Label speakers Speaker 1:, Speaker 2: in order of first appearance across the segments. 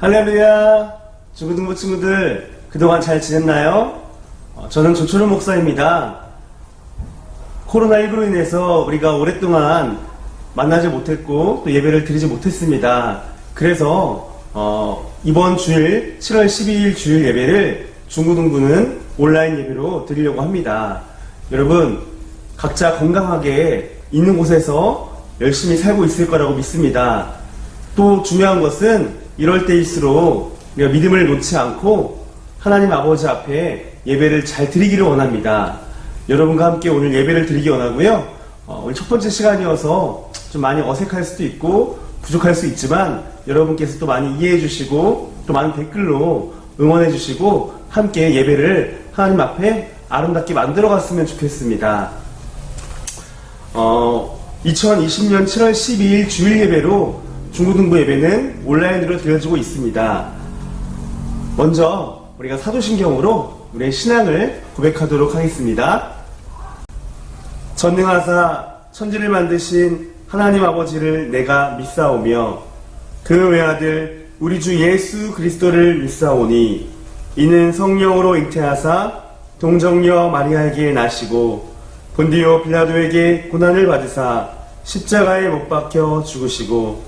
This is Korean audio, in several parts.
Speaker 1: 할렐루야! 중고등부 친구들, 그동안 잘 지냈나요? 어, 저는 조철호 목사입니다. 코로나19로 인해서 우리가 오랫동안 만나지 못했고, 또 예배를 드리지 못했습니다. 그래서, 어, 이번 주일, 7월 12일 주일 예배를 중고등부는 온라인 예배로 드리려고 합니다. 여러분, 각자 건강하게 있는 곳에서 열심히 살고 있을 거라고 믿습니다. 또 중요한 것은 이럴 때일수록 우리가 믿음을 놓지 않고 하나님 아버지 앞에 예배를 잘 드리기를 원합니다. 여러분과 함께 오늘 예배를 드리기 원하고요. 어, 오늘 첫 번째 시간이어서 좀 많이 어색할 수도 있고 부족할 수 있지만 여러분께서 또 많이 이해해 주시고 또 많은 댓글로 응원해 주시고 함께 예배를 하나님 앞에 아름답게 만들어 갔으면 좋겠습니다. 어, 2020년 7월 12일 주일 예배로 중고등부 예배는 온라인으로 드려지고 있습니다. 먼저 우리가 사도신경으로 우리의 신앙을 고백하도록 하겠습니다. 전능하사 천지를 만드신 하나님 아버지를 내가 믿사오며 그 외아들 우리 주 예수 그리스도를 믿사오니 이는 성령으로 잉태하사 동정녀 마리아에게 나시고 본디오 빌라도에게 고난을 받으사 십자가에 못 박혀 죽으시고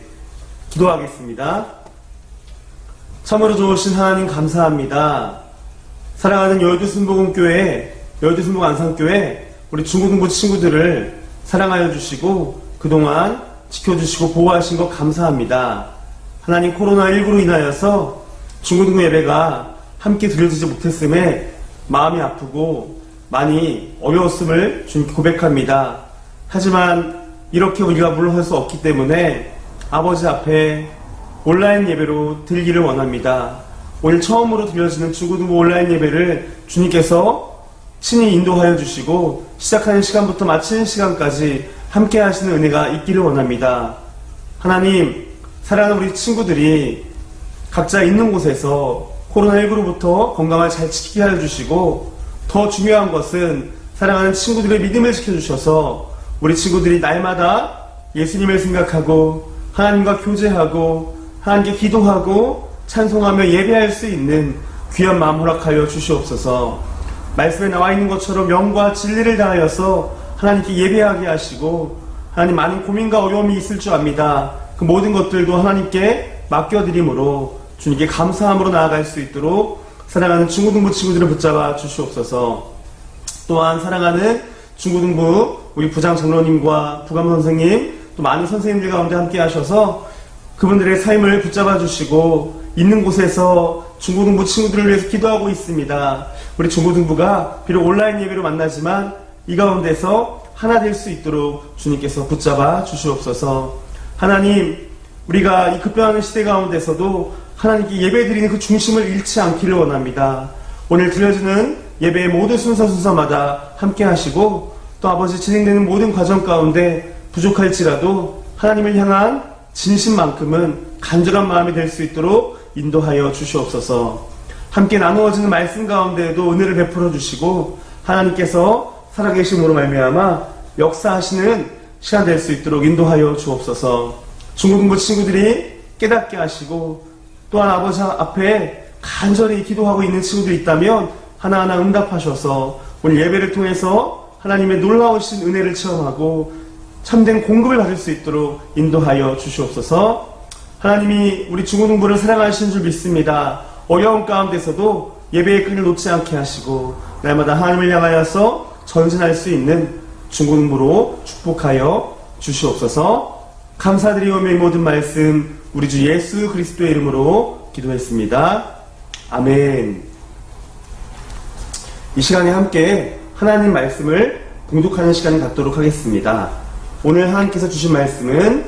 Speaker 1: 기도하겠습니다. 참으로 좋으신 하나님 감사합니다. 사랑하는 여의도순복음교회, 여의도순복 안산교회, 우리 중고등부 친구들을 사랑하여 주시고 그동안 지켜주시고 보호하신 것 감사합니다. 하나님 코로나19로 인하여서 중고등부 예배가 함께 드려지지 못했음에 마음이 아프고 많이 어려웠음을 주님께 고백합니다. 하지만 이렇게 우리가 물러설 수 없기 때문에 아버지 앞에 온라인 예배로 드리기를 원합니다. 오늘 처음으로 드려지는 중고등부 온라인 예배를 주님께서 친히 인도하여 주시고 시작하는 시간부터 마치는 시간까지 함께 하시는 은혜가 있기를 원합니다. 하나님, 사랑하는 우리 친구들이 각자 있는 곳에서 코로나19로부터 건강을 잘 지키게 하여 주시고 더 중요한 것은 사랑하는 친구들의 믿음을 지켜주셔서 우리 친구들이 날마다 예수님을 생각하고 하나님과 교제하고 하나님께 기도하고 찬송하며 예배할 수 있는 귀한 마음 허락하여 주시옵소서 말씀에 나와 있는 것처럼 명과 진리를 다하여서 하나님께 예배하게 하시고 하나님 많은 고민과 어려움이 있을 줄 압니다. 그 모든 것들도 하나님께 맡겨드림으로 주님께 감사함으로 나아갈 수 있도록 사랑하는 중고등부 친구들을 붙잡아 주시옵소서 또한 사랑하는 중고등부 우리 부장 장로님과 부감 선생님 또 많은 선생님들 가운데 함께 하셔서 그분들의 삶을 붙잡아 주시고 있는 곳에서 중고등부 친구들을 위해서 기도하고 있습니다. 우리 중고등부가 비록 온라인 예배로 만나지만 이 가운데서 하나 될 수 있도록 주님께서 붙잡아 주시옵소서. 하나님, 우리가 이 급변하는 시대 가운데서도 하나님께 예배 드리는 그 중심을 잃지 않기를 원합니다. 오늘 드려지는 예배의 모든 순서 순서마다 함께 하시고 또 아버지 진행되는 모든 과정 가운데 부족할지라도 하나님을 향한 진심만큼은 간절한 마음이 될 수 있도록 인도하여 주시옵소서. 함께 나누어지는 말씀 가운데에도 은혜를 베풀어 주시고 하나님께서 살아계심으로 말미암아 역사하시는 시간 될 수 있도록 인도하여 주옵소서. 중고등부 친구들이 깨닫게 하시고 또한 아버지 앞에 간절히 기도하고 있는 친구들이 있다면 하나하나 응답하셔서 오늘 예배를 통해서 하나님의 놀라우신 은혜를 체험하고 참된 공급을 받을 수 있도록 인도하여 주시옵소서. 하나님이 우리 중고등부를 사랑하시는 줄 믿습니다. 어려운 가운데서도 예배의 끈을 놓지 않게 하시고 날마다 하나님을 향하여서 전진할 수 있는 중고등부로 축복하여 주시옵소서. 감사드리오며 이 모든 말씀 우리 주 예수 그리스도의 이름으로 기도했습니다. 아멘. 이 시간에 함께 하나님 말씀을 봉독하는 시간을 갖도록 하겠습니다. 오늘 하나님께서 주신 말씀은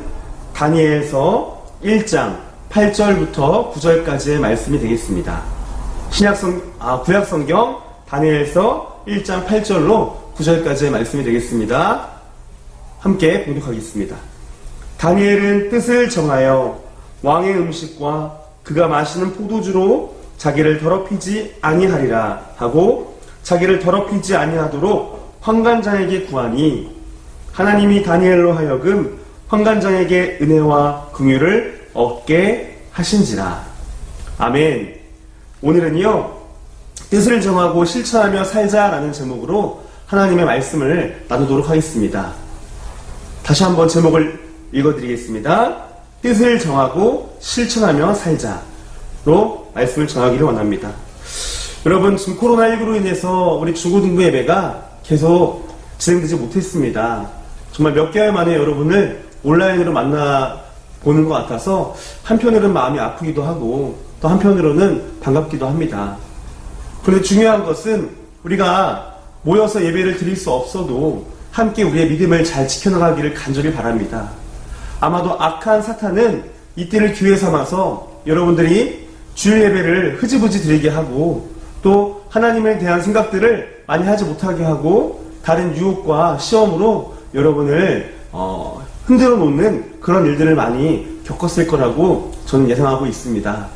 Speaker 1: 다니엘서 1장 8절부터 9절까지의 말씀이 되겠습니다. 신약성, 아, 구약 성경 다니엘서 1장 8절로 9절까지의 말씀이 되겠습니다. 함께 봉독하겠습니다. 다니엘은 뜻을 정하여 왕의 음식과 그가 마시는 포도주로 자기를 더럽히지 아니하리라 하고 자기를 더럽히지 아니하도록 환관장에게 구하니 하나님이 다니엘로 하여금 환관장에게 은혜와 긍휼을 얻게 하신지라. 아멘. 오늘은요 뜻을 정하고 실천하며 살자라는 제목으로 하나님의 말씀을 나누도록 하겠습니다. 다시 한번 제목을 읽어드리겠습니다. 뜻을 정하고 실천하며 살자로 말씀을 정하기를 원합니다. 여러분, 지금 코로나19로 인해서 우리 중고등부 예배가 계속 진행되지 못했습니다. 정말 몇 개월 만에 여러분을 온라인으로 만나 보는 것 같아서 한편으로는 마음이 아프기도 하고 또 한편으로는 반갑기도 합니다. 그런데 중요한 것은 우리가 모여서 예배를 드릴 수 없어도 함께 우리의 믿음을 잘 지켜나가기를 간절히 바랍니다. 아마도 악한 사탄은 이때를 기회 삼아서 여러분들이 주일 예배를 흐지부지 드리게 하고 또 하나님에 대한 생각들을 많이 하지 못하게 하고 다른 유혹과 시험으로 여러분을 어, 흔들어 놓는 그런 일들을 많이 겪었을 거라고 저는 예상하고 있습니다.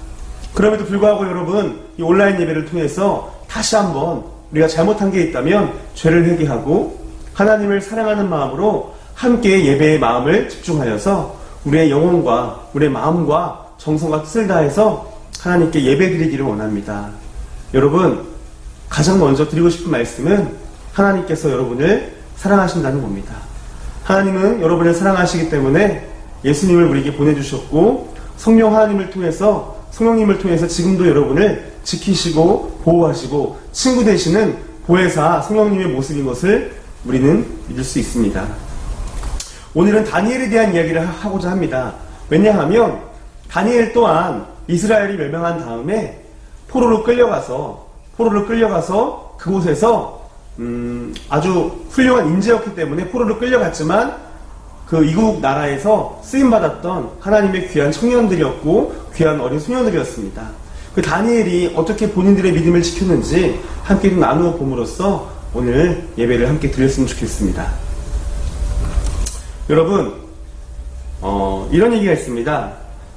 Speaker 1: 그럼에도 불구하고 여러분 이 온라인 예배를 통해서 다시 한번 우리가 잘못한 게 있다면 죄를 회개하고 하나님을 사랑하는 마음으로 함께 예배의 마음을 집중하여서 우리의 영혼과 우리의 마음과 정성과 뜻을 다해서 하나님께 예배 드리기를 원합니다. 여러분 가장 먼저 드리고 싶은 말씀은 하나님께서 여러분을 사랑하신다는 겁니다. 하나님은 여러분을 사랑하시기 때문에 예수님을 우리에게 보내주셨고 성령 하나님을 통해서 성령님을 통해서 지금도 여러분을 지키시고 보호하시고 친구 되시는 보혜사 성령님의 모습인 것을 우리는 믿을 수 있습니다. 오늘은 다니엘에 대한 이야기를 하- 하고자 합니다. 왜냐하면 다니엘 또한 이스라엘이 멸망한 다음에 포로로 끌려가서 포로로 끌려가서 그곳에서 음, 아주 훌륭한 인재였기 때문에 포로로 끌려갔지만 그 이국 나라에서 쓰임 받았던 하나님의 귀한 청년들이었고 귀한 어린 소년들이었습니다. 그 다니엘이 어떻게 본인들의 믿음을 지켰는지 함께 좀 나누어 봄으로써 오늘 예배를 함께 드렸으면 좋겠습니다. 여러분, 어, 이런 얘기가 있습니다.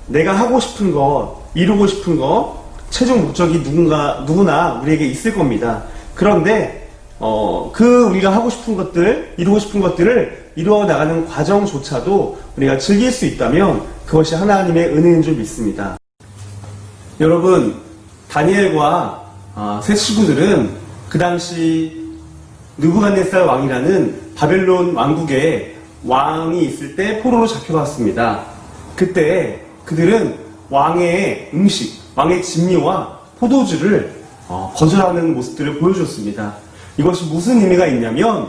Speaker 1: 내가 하고 싶은 것, 이루고 싶은 것, 최종 목적이 누군가, 누구나 우리에게 있을 겁니다. 그런데, 어, 그 우리가 하고 싶은 것들, 이루고 싶은 것들을 이루어 나가는 과정조차도 우리가 즐길 수 있다면 그것이 하나님의 은혜인 줄 믿습니다. 여러분, 다니엘과 아, 세 친구들은 그 당시 느부갓네살 왕이라는 바벨론 왕국에 왕이 있을 때 포로로 잡혀갔습니다. 그때 그들은 왕의 음식, 왕의 진미와 포도주를 어, 거절하는 모습들을 보여줬습니다. 이것이 무슨 의미가 있냐면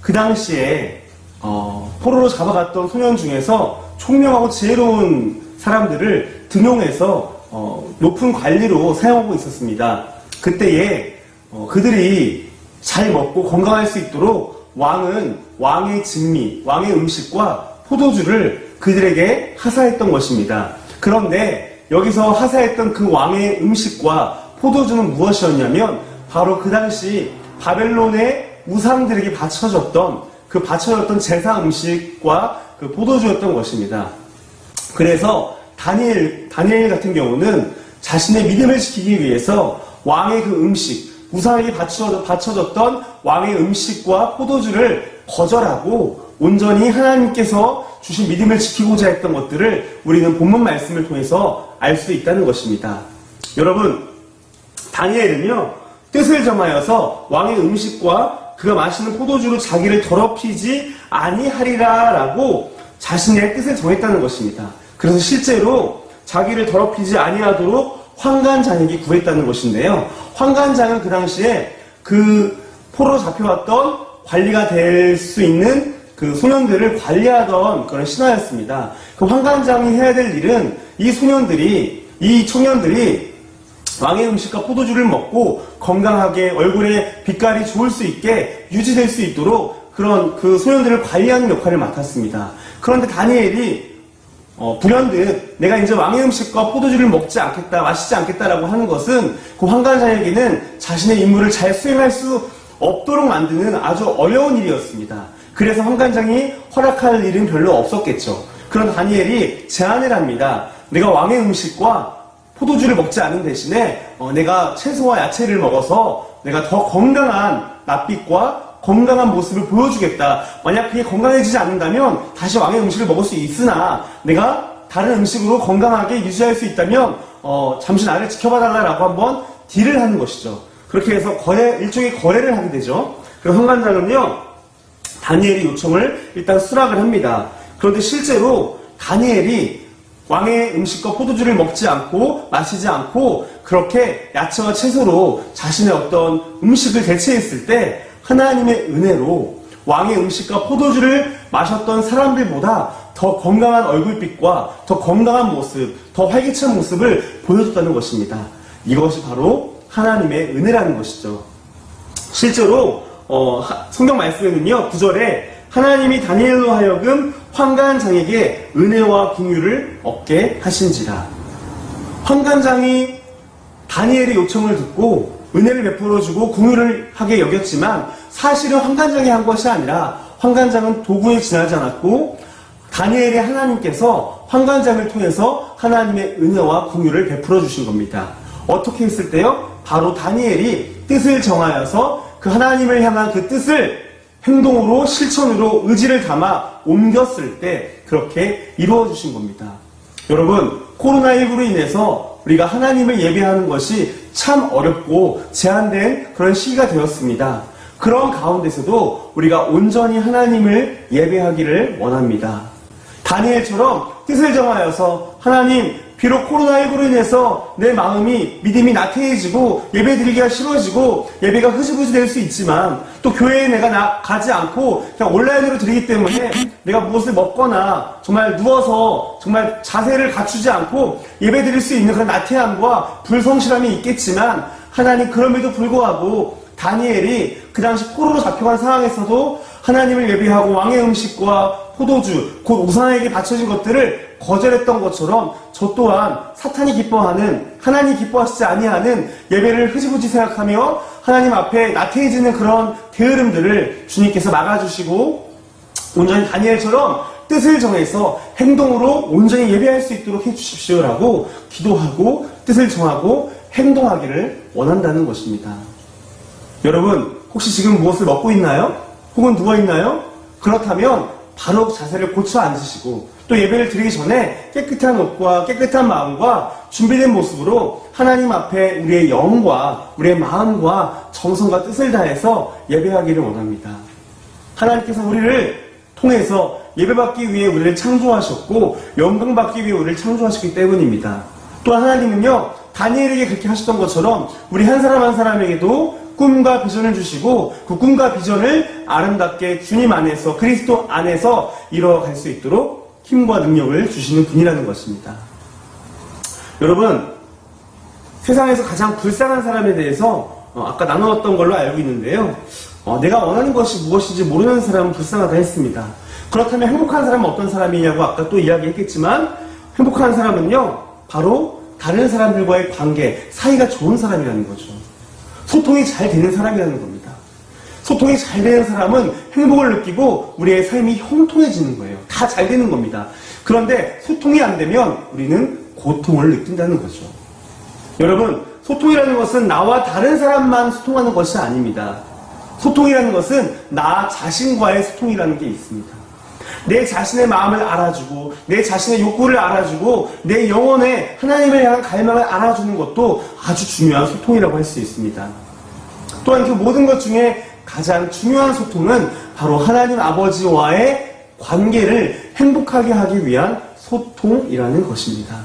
Speaker 1: 그 당시에 어, 포로로 잡아갔던 소년 중에서 총명하고 지혜로운 사람들을 등용해서 어, 높은 관리로 사용하고 있었습니다. 그때에 어, 그들이 잘 먹고 건강할 수 있도록 왕은 왕의 진미, 왕의 음식과 포도주를 그들에게 하사했던 것입니다. 그런데 여기서 하사했던 그 왕의 음식과 포도주는 무엇이었냐면 바로 그 당시 바벨론의 우상들에게 바쳐졌던 그 바쳐졌던 제사 음식과 그 포도주였던 것입니다. 그래서 다니엘, 다니엘 같은 경우는 자신의 믿음을 지키기 위해서 왕의 그 음식, 우상에게 바쳐, 바쳐졌던 왕의 음식과 포도주를 거절하고 온전히 하나님께서 주신 믿음을 지키고자 했던 것들을 우리는 본문 말씀을 통해서 알 수 있다는 것입니다. 여러분, 다니엘은요, 뜻을 정하여서 왕의 음식과 그가 마시는 포도주로 자기를 더럽히지 아니하리라라고 자신의 뜻을 정했다는 것입니다. 그래서 실제로 자기를 더럽히지 아니하도록 환관장에게 구했다는 것인데요. 환관장은 그 당시에 그 포로 잡혀왔던 관리가 될 수 있는 그 소년들을 관리하던 그런 신하였습니다. 그 환관장이 해야 될 일은 이 소년들이, 이 청년들이 왕의 음식과 포도주를 먹고 건강하게 얼굴에 빛깔이 좋을 수 있게 유지될 수 있도록 그런 그 소년들을 관리하는 역할을 맡았습니다. 그런데 다니엘이 어, 불현듯 내가 이제 왕의 음식과 포도주를 먹지 않겠다, 마시지 않겠다라고 하는 것은 그 황관자에게는 자신의 임무를 잘 수행할 수 없도록 만드는 아주 어려운 일이었습니다. 그래서 황관장이 허락할 일은 별로 없었겠죠. 그런 다니엘이 제안을 합니다. 내가 왕의 음식과 포도주를 먹지 않은 대신에 어, 내가 채소와 야채를 먹어서 내가 더 건강한 낯빛과 건강한 모습을 보여주겠다. 만약 그게 건강해지지 않는다면 다시 왕의 음식을 먹을 수 있으나 내가 다른 음식으로 건강하게 유지할 수 있다면 어, 잠시 나를 지켜봐달라라고 한번 딜을 하는 것이죠. 그렇게 해서 거래 일종의 거래를 하게 되죠. 그래서 황관장은요 다니엘의 요청을 일단 수락을 합니다. 그런데 실제로 다니엘이 왕의 음식과 포도주를 먹지 않고 마시지 않고 그렇게 야채와 채소로 자신의 어떤 음식을 대체했을 때 하나님의 은혜로 왕의 음식과 포도주를 마셨던 사람들보다 더 건강한 얼굴빛과 더 건강한 모습, 더 활기찬 모습을 보여줬다는 것입니다. 이것이 바로 하나님의 은혜라는 것이죠. 실제로 어, 하- 성경 말씀에는요 구절에 하나님이 다니엘로 하여금 황관장에게 은혜와 긍휼을 얻게 하신지라 황관장이 다니엘의 요청을 듣고 은혜를 베풀어 주고 긍휼을 하게 여겼지만 사실은 황관장이 한 것이 아니라 황관장은 도구에 지나지 않았고 다니엘의 하나님께서 황관장을 통해서 하나님의 은혜와 긍휼을 베풀어 주신 겁니다. 어떻게 했을 때요? 바로 다니엘이 뜻을 정하여서 그 하나님을 향한 그 뜻을 행동으로 실천으로 의지를 담아 옮겼을 때 그렇게 이루어 주신 겁니다. 여러분, 코로나19로 인해서 우리가 하나님을 예배하는 것이 참 어렵고 제한된 그런 시기가 되었습니다. 그런 가운데서도 우리가 온전히 하나님을 예배하기를 원합니다. 다니엘처럼 뜻을 정하여서 하나님 비록 코로나19로 인해서 내 마음이 믿음이 나태해지고 예배 드리기가 싫어지고 예배가 흐지부지 될 수 있지만 또 교회에 내가 나, 가지 않고 그냥 온라인으로 드리기 때문에 내가 무엇을 먹거나 정말 누워서 정말 자세를 갖추지 않고 예배 드릴 수 있는 그런 나태함과 불성실함이 있겠지만 하나님 그럼에도 불구하고 다니엘이 그 당시 포로로 잡혀간 상황에서도 하나님을 예배하고 왕의 음식과 포도주, 곧 우상에게 바쳐진 것들을 거절했던 것처럼 저 또한 사탄이 기뻐하는 하나님 기뻐하시지 아니하는 예배를 흐지부지 생각하며 하나님 앞에 나태해지는 그런 게으름들을 주님께서 막아주시고 온전히 다니엘처럼 뜻을 정해서 행동으로 온전히 예배할 수 있도록 해주십시오라고 기도하고 뜻을 정하고 행동하기를 원한다는 것입니다. 여러분, 혹시 지금 무엇을 먹고 있나요? 혹은 누워 있나요? 그렇다면 바로 자세를 고쳐 앉으시고 또 예배를 드리기 전에 깨끗한 옷과 깨끗한 마음과 준비된 모습으로 하나님 앞에 우리의 영과 우리의 마음과 정성과 뜻을 다해서 예배하기를 원합니다. 하나님께서 우리를 통해서 예배받기 위해 우리를 창조하셨고 영광받기 위해 우리를 창조하셨기 때문입니다. 또 하나님은요 다니엘에게 그렇게 하셨던 것처럼 우리 한 사람 한 사람에게도 꿈과 비전을 주시고 그 꿈과 비전을 아름답게 주님 안에서 그리스도 안에서 이루어갈 수 있도록 힘과 능력을 주시는 분이라는 것입니다. 여러분 세상에서 가장 불쌍한 사람에 대해서 어, 아까 나누었던 걸로 알고 있는데요. 어, 내가 원하는 것이 무엇인지 모르는 사람은 불쌍하다 했습니다. 그렇다면 행복한 사람은 어떤 사람이냐고 아까 또 이야기했겠지만 행복한 사람은요 바로 다른 사람들과의 관계 사이가 좋은 사람이라는 거죠. 소통이 잘 되는 사람이라는 겁니다. 소통이 잘 되는 사람은 행복을 느끼고 우리의 삶이 형통해지는 거예요. 다 잘 되는 겁니다. 그런데 소통이 안 되면 우리는 고통을 느낀다는 거죠. 여러분, 소통이라는 것은 나와 다른 사람만 소통하는 것이 아닙니다. 소통이라는 것은 나 자신과의 소통이라는 게 있습니다. 내 자신의 마음을 알아주고, 내 자신의 욕구를 알아주고, 내 영혼의 하나님을 향한 갈망을 알아주는 것도 아주 중요한 소통이라고 할 수 있습니다. 또한 그 모든 것 중에 가장 중요한 소통은 바로 하나님 아버지와의 관계를 행복하게 하기 위한 소통이라는 것입니다.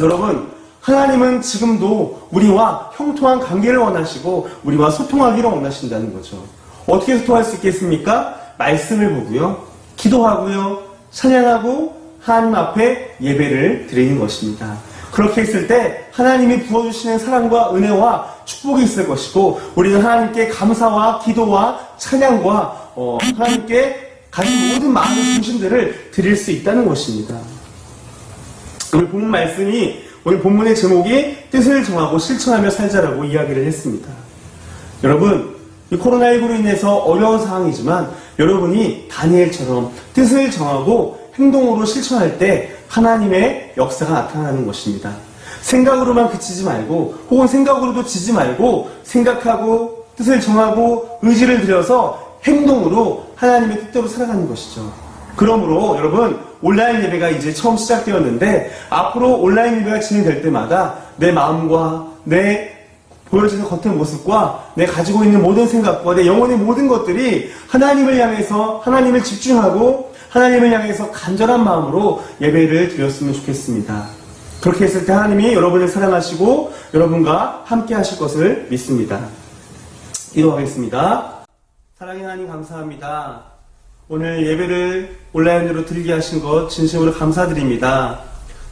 Speaker 1: 여러분, 하나님은 지금도 우리와 형통한 관계를 원하시고 우리와 소통하기를 원하신다는 거죠. 어떻게 소통할 수 있겠습니까? 말씀을 보고요. 기도하고요. 찬양하고 하나님 앞에 예배를 드리는 것입니다. 그렇게 했을 때 하나님이 부어주시는 사랑과 은혜와 축복이 있을 것이고 우리는 하나님께 감사와 기도와 찬양과 어, 하나님께 가진 모든 마음의 중심들을 드릴 수 있다는 것입니다. 오늘 본문 말씀이 오늘 본문의 제목이 뜻을 정하고 실천하며 살자라고 이야기를 했습니다. 여러분, 이 코로나19로 인해서 어려운 상황이지만 여러분이 다니엘처럼 뜻을 정하고 행동으로 실천할 때 하나님의 역사가 나타나는 것입니다. 생각으로만 그치지 말고 혹은 생각으로도 지지 말고 생각하고 뜻을 정하고 의지를 들여서 행동으로 하나님의 뜻대로 살아가는 것이죠. 그러므로 여러분 온라인 예배가 이제 처음 시작되었는데 앞으로 온라인 예배가 진행될 때마다 내 마음과 내 보여지는 겉의 모습과 내 가지고 있는 모든 생각과 내 영혼의 모든 것들이 하나님을 향해서 하나님을 집중하고 하나님을 향해서 간절한 마음으로 예배를 드렸으면 좋겠습니다. 그렇게 했을 때 하나님이 여러분을 사랑하시고 여러분과 함께 하실 것을 믿습니다. 기도하겠습니다. 사랑의 하나님 감사합니다. 오늘 예배를 온라인으로 드리게 하신 것 진심으로 감사드립니다.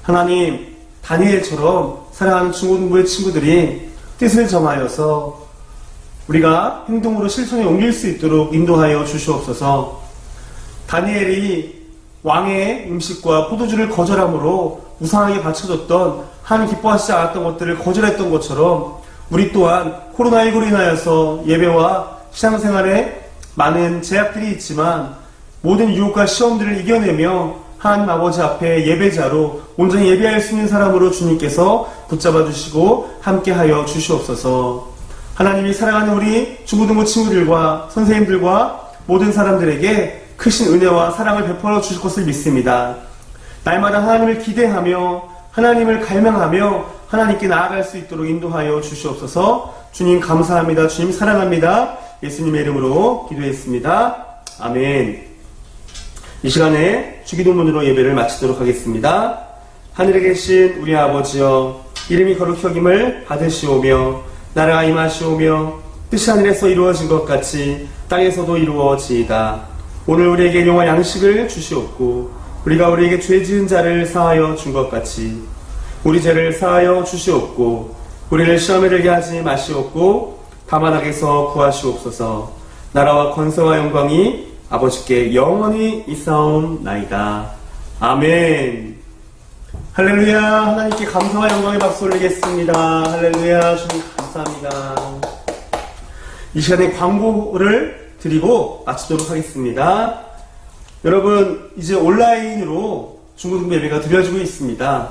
Speaker 1: 하나님, 다니엘처럼 사랑하는 중고등부의 친구들이 뜻을 정하여서 우리가 행동으로 실천에 옮길 수 있도록 인도하여 주시옵소서. 다니엘이 왕의 음식과 포도주를 거절함으로 무상하게 바쳐줬던 하나님 기뻐하시지 않았던 것들을 거절했던 것처럼 우리 또한 코로나19로 인하여서 예배와 신앙생활에 많은 제약들이 있지만 모든 유혹과 시험들을 이겨내며 하나님 아버지 앞에 예배자로 온전히 예배할 수 있는 사람으로 주님께서 붙잡아 주시고 함께하여 주시옵소서. 하나님이 사랑하는 우리 중고등부 친구들과 선생님들과 모든 사람들에게 크신 은혜와 사랑을 베풀어 주실 것을 믿습니다. 날마다 하나님을 기대하며 하나님을 갈망하며 하나님께 나아갈 수 있도록 인도하여 주시옵소서. 주님 감사합니다. 주님 사랑합니다. 예수님의 이름으로 기도했습니다. 아멘. 이 시간에 주기도문으로 예배를 마치도록 하겠습니다. 하늘에 계신 우리 아버지여 이름이 거룩히 여김을 받으시오며 나라가 임하시오며 뜻이 하늘에서 이루어진 것 같이 땅에서도 이루어지이다. 오늘 우리에게 용할 양식을 주시옵고 우리가 우리에게 죄 지은 자를 사하여 준 것 같이 우리 죄를 사하여 주시옵고 우리를 시험에 들게 하지 마시옵고 다만 악에서 구하시옵소서 나라와 권세와 영광이 아버지께 영원히 있사옵나이다. 아멘. 할렐루야. 하나님께 감사와 영광의 박수 올리겠습니다. 할렐루야. 주님 감사합니다. 이 시간에 광고를 드리고 마치도록 하겠습니다. 여러분, 이제 온라인으로 중고등부 예배가 드려지고 있습니다.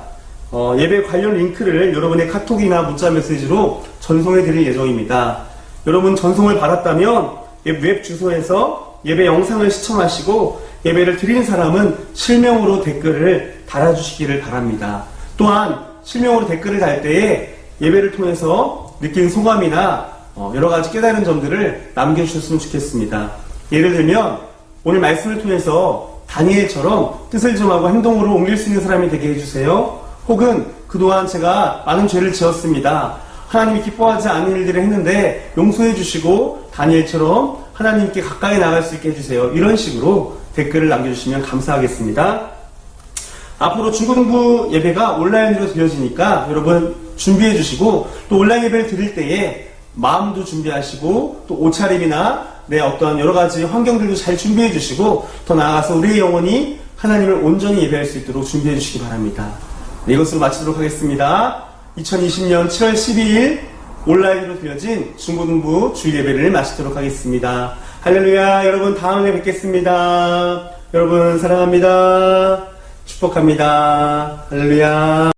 Speaker 1: 어, 예배 관련 링크를 여러분의 카톡이나 문자 메시지로 전송해 드릴 예정입니다. 여러분 전송을 받았다면 웹 주소에서 예배 영상을 시청하시고 예배를 드리는 사람은 실명으로 댓글을 달아주시기를 바랍니다. 또한 실명으로 댓글을 달 때에 예배를 통해서 느낀 소감이나 어, 여러 가지 깨달은 점들을 남겨주셨으면 좋겠습니다. 예를 들면 오늘 말씀을 통해서 다니엘처럼 뜻을 정하고 행동으로 옮길 수 있는 사람이 되게 해주세요. 혹은 그동안 제가 많은 죄를 지었습니다. 하나님이 기뻐하지 않는 일들을 했는데 용서해 주시고 다니엘처럼 하나님께 가까이 나갈 수 있게 해주세요. 이런 식으로 댓글을 남겨주시면 감사하겠습니다. 앞으로 중고등부 예배가 온라인으로 드려지니까 여러분 준비해 주시고 또 온라인 예배를 드릴 때에 마음도 준비하시고 또 옷차림이나 내 어떤 여러 가지 환경들도 잘 준비해 주시고 더 나아가서 우리의 영혼이 하나님을 온전히 예배할 수 있도록 준비해 주시기 바랍니다. 네, 이것으로 마치도록 하겠습니다. 2020년 7월 12일 온라인으로 드려진 중고등부 주일 예배를 마치도록 하겠습니다. 할렐루야. 여러분 다음에 뵙겠습니다. 여러분 사랑합니다. 축복합니다. 할렐루야.